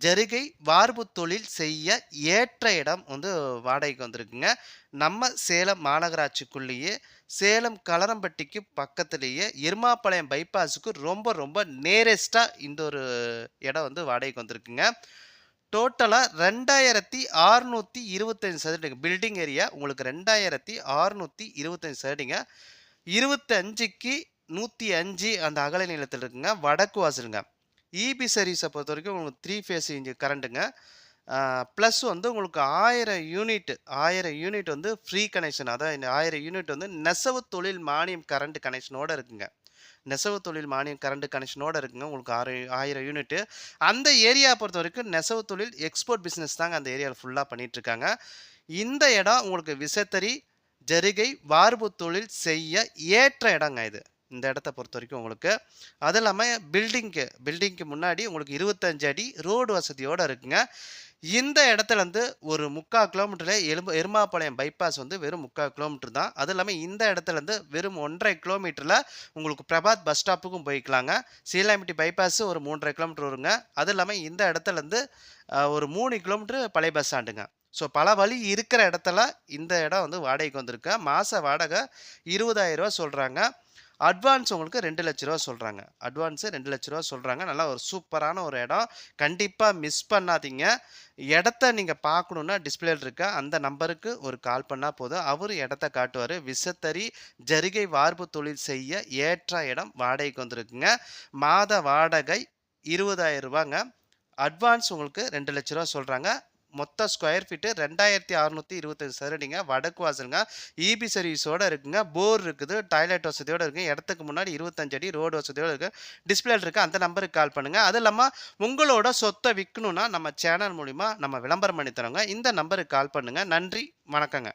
ஜருகை வார்பு தொழில் செய்ய ஏற்ற இடம் வந்து வாடகைக்கு வந்திருக்குங்க. நம்ம சேலம் மாநகராட்சிக்குள்ளேயே சேலம் கலரம்பட்டிக்கு பக்கத்துலேயே எருமாப்பாளையம் பைபாஸுக்கு ரொம்ப ரொம்ப நேரஸ்ட்டாக இந்த ஒரு இடம் வந்து வாடகைக்கு வந்திருக்குங்க. டோட்டலாக ரெண்டாயிரத்தி அறுநூற்றி இருபத்தஞ்சு சதுரடிங்க. பில்டிங் ஏரியா உங்களுக்கு ரெண்டாயிரத்தி அறுநூற்றி இருபத்தஞ்சு சதுரடிங்க. இருபத்தஞ்சுக்கு நூற்றி அஞ்சு அந்த அகல நீளத்தில் இருக்குங்க வடக்கு வாசலுங்க. இபி சர்வீஸை பொறுத்த வரைக்கும் உங்களுக்கு த்ரீ ஃபேஸ் இன்ஜி கரண்ட்டுங்க ப்ளஸ் வந்து உங்களுக்கு ஆயிரம் யூனிட் ஆயிரம் யூனிட் வந்து ஃப்ரீ கனெக்ஷன் அதான் இந்த ஆயிரம் யூனிட் வந்து நெசவு தொழில் மானியம் கரண்ட் கனெக்ஷனோடு இருக்குங்க. நெசவு தொழில் மானியம் கரண்ட் கனெக்ஷனோடு இருக்குங்க. உங்களுக்கு ஆறு ஆயிரம் யூனிட்டு அந்த ஏரியா பொறுத்த வரைக்கும் நெசவு தொழில் எக்ஸ்போர்ட் பிஸ்னஸ் தாங்க அந்த ஏரியாவில் ஃபுல்லாக பண்ணிகிட்ருக்காங்க இந்த இடம் உங்களுக்கு விசத்தறி ஜருகை வார்பு தொழில் செய்ய ஏற்ற இடங்க இது. இந்த இடத்த பொறுத்த வரைக்கும் உங்களுக்கு. அது இல்லாமல் பில்டிங்க்கு பில்டிங்க்கு முன்னாடி உங்களுக்கு இருபத்தஞ்சு அடி ரோடு வசதியோடு இருக்குங்க. இந்த இடத்துலேருந்து ஒரு முக்கால் கிலோமீட்டரில் எலும்பு எருமாப்பாளையம் பைபாஸ் வந்து வெறும் முக்கால் கிலோமீட்டர் தான். அது இல்லாமல் இந்த இடத்துலேருந்து வெறும் ஒன்றரை கிலோமீட்டரில் உங்களுக்கு பிரபாத் பஸ் ஸ்டாப்புக்கும் போய்க்கலாங்க. சீலாமிட்டி பைபாஸு ஒரு மூன்றரை கிலோமீட்டர் வருங்க. அது இல்லாமல் இந்த இடத்துலேருந்து ஒரு மூணு கிலோமீட்டர் பழைய பஸ் ஆண்டுங்க ஸோ பல வழி இருக்கிற இடத்துல இந்த இடம் வந்து வாடகைக்கு வந்திருக்கு. மாத வாடகை இருபதாயிரரூவா சொல்கிறாங்க அட்வான்ஸ் உங்களுக்கு ரெண்டு லட்ச ரூபா சொல்கிறாங்க அட்வான்ஸு ரெண்டு லட்ச ரூபா சொல்கிறாங்க நல்லா ஒரு சூப்பரான ஒரு இடம். கண்டிப்பாக மிஸ் பண்ணாதீங்க. இடத்த நீங்கள் பார்க்கணுன்னா டிஸ்பிளேல இருக்க அந்த நம்பருக்கு ஒரு கால் பண்ணால் போதும். அவர் இடத்த காட்டுவார். விசத்தறி ஜரிகை வார்ப்பு தொழில் செய்ய ஏற்ற இடம் வாடகைக்கு வந்திருக்குங்க. மாத வாடகை இருபதாயிரம் ரூபாங்க. அட்வான்ஸ் உங்களுக்கு ரெண்டு லட்ச ரூபா சொல்கிறாங்க மொத்த ஸ்கொயர் ஃபீட்டு ரெண்டாயிரத்தி அறநூற்றி இருபத்தஞ்சு சதுரடிங்க வடக்கு வாசலுங்க. இபி சர்வீஸோடு இருக்குங்க. போர் இருக்குது. டாய்லெட் வசதியோடு இருக்குது இடத்துக்கு முன்னாடி இருபத்தஞ்சு அடி ரோடு வசதியோடு இருக்குது டிஸ்பிளே இருக்குது அந்த நம்பருக்கு கால் பண்ணுங்கள் அது இல்லாமல் உங்களோட சொத்தை விற்கணுன்னா நம்ம சேனல் மூலிமா நம்ம விளம்பரம் பண்ணி தரோங்க. இந்த நம்பருக்கு கால் பண்ணுங்கள் நன்றி. வணக்கங்க.